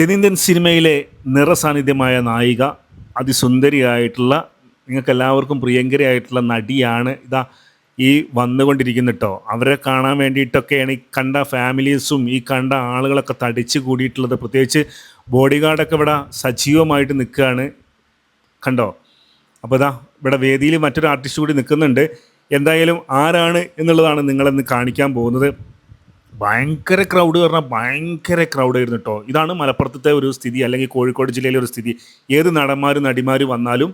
തെന്നിന്ത്യൻ സിനിമയിലെ നിറസാന്നിധ്യമായ നായിക അതിസുന്ദരിയായിട്ടുള്ള നിങ്ങൾക്ക് എല്ലാവർക്കും പ്രിയങ്കരിയായിട്ടുള്ള നടിയാണ് ഇതാ ഈ വന്നുകൊണ്ടിരിക്കുന്ന കേട്ടോ അവരെ കാണാൻ വേണ്ടിയിട്ടൊക്കെയാണ് ഈ കണ്ട ഫാമിലീസും ഈ കണ്ട ആളുകളൊക്കെ തടിച്ച് കൂടിയിട്ടുള്ളത്. പ്രത്യേകിച്ച് ബോഡി ഗാർഡൊക്കെ ഇവിടെ സജീവമായിട്ട് നിൽക്കുകയാണ് കണ്ടോ? അപ്പോൾ ഇതാ ഇവിടെ വേദിയിൽ മറ്റൊരു ആർട്ടിസ്റ്റ് കൂടി നിൽക്കുന്നുണ്ട്. എന്തായാലും ആരാണ് എന്നുള്ളതാണ് നിങ്ങളെന്ന് കാണിക്കാൻ പോകുന്നത്. ഭയങ്കര ക്രൗഡ് പറഞ്ഞാൽ ഭയങ്കര ക്രൗഡ് ആയിരുന്നു കേട്ടോ ഇതാണ് മലപ്പുറത്തെ ഒരു സ്ഥിതി അല്ലെങ്കിൽ കോഴിക്കോട് ജില്ലയിലെ ഒരു സ്ഥിതി. ഏത് നടന്മാരും നടിമാരും വന്നാലും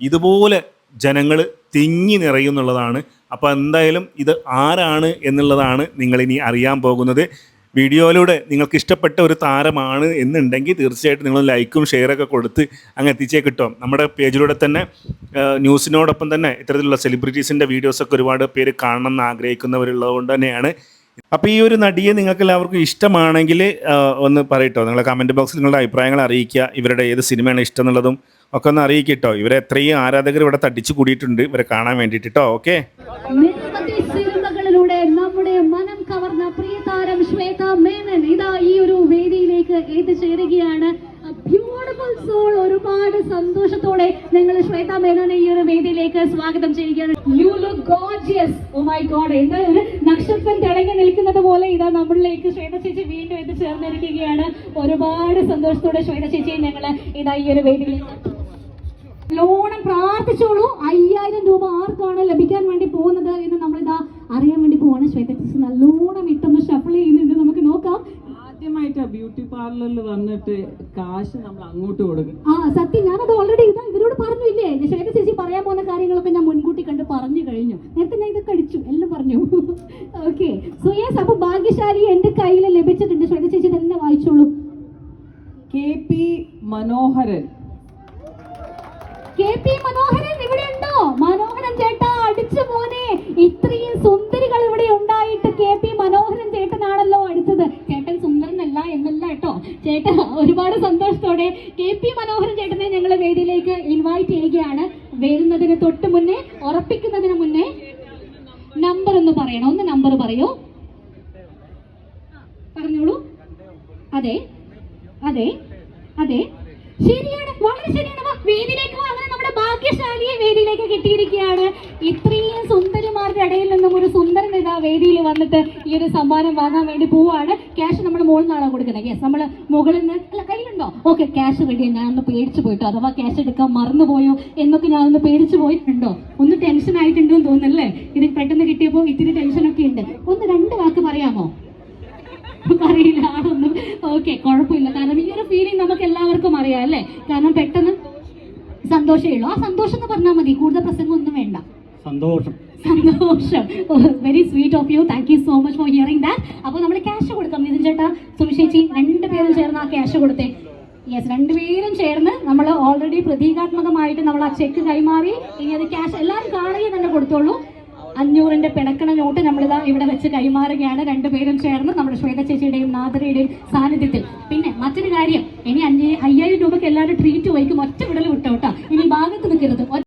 ഇതുപോലെ ജനങ്ങൾ തിങ്ങി നിറയുന്നുള്ളതാണ്. അപ്പോൾ എന്തായാലും ഇത് ആരാണ് എന്നുള്ളതാണ് നിങ്ങളിനി അറിയാൻ പോകുന്നത്. വീഡിയോയിലൂടെ നിങ്ങൾക്ക് ഇഷ്ടപ്പെട്ട ഒരു താരമാണ് എന്നുണ്ടെങ്കിൽ തീർച്ചയായിട്ടും നിങ്ങൾ ലൈക്കും ഷെയറൊക്കെ കൊടുത്ത് അങ്ങ് എത്തിച്ചേ കിട്ടും. നമ്മുടെ പേജിലൂടെ തന്നെ ന്യൂസിനോടൊപ്പം തന്നെ ഇത്തരത്തിലുള്ള സെലിബ്രിറ്റീസിന്റെ വീഡിയോസൊക്കെ ഒരുപാട് പേര് കാണണം എന്ന് ആഗ്രഹിക്കുന്നവരുള്ളത് കൊണ്ട് തന്നെയാണ് അപ്പോൾ ഈ ഒരു നടിയെ നിങ്ങൾക്ക് എല്ലാവർക്കും ഇഷ്ടമാണെങ്കിൽ ഒന്ന് പറയട്ടോ. നിങ്ങളെ കമന്റ് ബോക്സിൽ നിങ്ങളുടെ അഭിപ്രായങ്ങൾ അറിയിക്കുക. ഇവരുടെ ഏത് സിനിമയാണ് ഇഷ്ടം എന്നുള്ളതും ഒക്കെ ഒന്ന് അറിയിക്കട്ടോ. ഇവരെ എത്രയും ആരാധകർ ഇവിടെ തടിച്ചു കൂടിയിട്ടുണ്ട്. ഇവരെ കാണാൻ വേണ്ടിയിട്ട് കേട്ടോ ഓക്കെ സിനിമകളിലൂടെ നമ്മുടെ മനം കവർന്ന പ്രിയ താരം ശ്വേത മേനൻ ഇതാ ഈ ഒരു വേദിയിലേക്ക് എത്തിച്ചേരുകയാണ്. ബ്യൂട്ടിഫുൾ സോൾ ഒരുപാട് സന്തോഷത്തോടെ നിങ്ങൾ ശ്വേത മേനോനെ ഈ ഒരു വേദിയിലേക്ക് സ്വാഗതം ചെയ്യുകയാണ്. You look gorgeous oh my god എന്താ നക്ഷത്രം തിളങ്ങി നിൽക്കുന്നത് പോലെ ഇതാ നമ്മളിലേക്ക് ശ്വേത ചേച്ചി വീണ്ടും എത്തിച്ചേർന്നിരിക്കുകയാണ് ഒരുപാട് സന്തോഷത്തോടെ ശ്വേത ചേച്ചി ഞങ്ങൾ ഇതാ ഈ ഒരു വേദിയിലേക്ക് ലോണം പ്രാർത്ഥിച്ചോളൂ. അയ്യായിരം രൂപ ആർക്കാണ് ലഭിക്കാൻ വേണ്ടി പോകുന്നത് എന്ന് നമ്മളിതാ അറിയാൻ വേണ്ടി പോവാണ്. ശ്വേത ചേച്ചി നല്ലോണം ഇട്ടൊന്ന് ഷഫിൾ ചെയ്യുന്നുണ്ട്. നമുക്ക് നോക്കാം. ആദ്യമായിട്ടാ ബ്യൂട്ടി പാർലറിൽ വന്നിട്ട് കാശ് നമ്മൾ അങ്ങോട്ട് കൊടുക്കും. ആ സത്യം. ഞാനത് ഓൾറെഡി ഇതാ ഇവരോട് പറഞ്ഞില്ലേ? ശ്വേത ചേച്ചി പറയാൻ പോകുന്ന കാര്യങ്ങളൊക്കെ ഞാൻ മുൻകൂട്ടി കണ്ട് പറഞ്ഞു കഴിഞ്ഞു. നേരത്തെ ഞാൻ എല്ലാം പറഞ്ഞു. ഓക്കെ സോ യെസ് അപ്പൊ ഭാഗ്യശാലി എന്റെ കയ്യിൽ ലഭിച്ചിട്ടുണ്ട്. ശ്വേത ചേച്ചി തന്നെ വായിച്ചോളൂ. K P Manoharan. K P Manoharan ഇവിടെ ഉണ്ടോ മനോഹരൻ ചേട്ടാ അടിച്ചു പോനെ ഇത്രയും സുന്ദരികൾ ഇവിടെ ഉണ്ടായിട്ട് കെ പി മനോഹരൻ ചേട്ടനാണല്ലോ അടിച്ചത്. ചേട്ടൻ സുന്ദരനല്ല എന്നല്ല കേട്ടോ. ചേട്ടൻ ഒരുപാട് സന്തോഷത്തോടെ കെ പി മനോഹരൻ ചേട്ടനെ ഞങ്ങൾ വേദിയിലേക്ക് ഇൻവൈറ്റ് ചെയ്യുകയാണ്. വരുന്നതിന് തൊട്ട് മുന്നേ ഉറപ്പിക്കുന്നതിന് മുന്നേ പറയണം? ഒന്ന് നമ്പർ പറയൂ? പറഞ്ഞോളൂ. അതെ. അതെ. അതെ. ശരിയാണ്. വളരെ ശരിയാണ്. വേദിയിലേക്ക്. അങ്ങനെ നമ്മുടെ ഭാഗ്യശാലിയെ വേദിയിലേക്ക് കിട്ടിയിരിക്കുകയാണ്. ഇത്രയും സുന്ദരിമാരുടെ ഇടയിൽ നിന്നും ഒരു സുന്ദരൻ ഇതാ വേദിയിൽ വന്നിട്ട് ഈ ഒരു സമ്മാനം വാങ്ങാൻ വേണ്ടി പോവാണ്. ക്യാഷ് നമ്മൾ മുകളിൽ നിന്നാണോ കൊടുക്കുന്നത്? യെസ് നമ്മൾ മുകളിൽ നിന്ന് അല്ല കയ്യിലുണ്ടോ? ഓക്കെ ക്യാഷ് റെഡി ഒന്ന് പേടിച്ചു പോയിട്ടോ? അഥവാ ക്യാഷ് എടുക്കാൻ മറന്നുപോയോ എന്നൊക്കെ ഞാൻ ഒന്ന് പേടിച്ചു പോയിട്ടുണ്ടോ? ഒന്ന് ടെൻഷൻ ആയിട്ടുണ്ടോ എന്ന് തോന്നുന്നല്ലേ ഇത് പെട്ടെന്ന് കിട്ടിയപ്പോൾ ഇത്തിരി ടെൻഷനൊക്കെ ഉണ്ട്. ഒന്ന് രണ്ട് വാക്ക് പറയാമോ? അറിയില്ല ആളൊന്നും ഓക്കെ കുഴപ്പമില്ല. കാരണം ഈ ഒരു ഫീലിംഗ് നമുക്ക് എല്ലാവർക്കും അറിയാം അല്ലേ? കാരണം പെട്ടെന്ന് സന്തോഷമേ ഉള്ളൂ. ആ സന്തോഷം എന്ന് പറഞ്ഞാൽ മതി. കൂടുതൽ പ്രസംഗം ഒന്നും വേണ്ട. സന്തോഷം. സന്തോഷം. Very sweet of you thank you so much for hearing that അപ്പോൾ നമ്മൾ ക്യാഷ് കൊടുക്കാം നിതിൻ ചേട്ടാ. സുമിഷേച്ചി രണ്ടുപേരും ചേർന്ന് ആ ക്യാഷ് കൊടുത്തേ. യെസ് രണ്ടുപേരും ചേർന്ന് നമ്മൾ ഓൾറെഡി പ്രതീകാത്മകമായിട്ട് നമ്മൾ ആ ചെക്ക് കൈമാറി. ഇനി അത് ക്യാഷ് എല്ലാവരും കാണുകയും തന്നെ കൊടുത്തോളൂ. അഞ്ഞൂറിന്റെ പിണക്കണ നോട്ട് നമ്മളിതാ ഇവിടെ വെച്ച് കൈമാറുകയാണ്. രണ്ടുപേരും ചേർന്ന് നമ്മുടെ ശ്വേത ചേച്ചിയുടെയും നാദരയുടെയും സാന്നിധ്യത്തിൽ. പിന്നെ മറ്റൊരു കാര്യം ഇനി അഞ്ച് അയ്യായിരം രൂപയ്ക്ക് എല്ലാവരും ട്രീറ്റ് വയ്ക്കും. ഒറ്റ വിടൽ വിട്ടോ.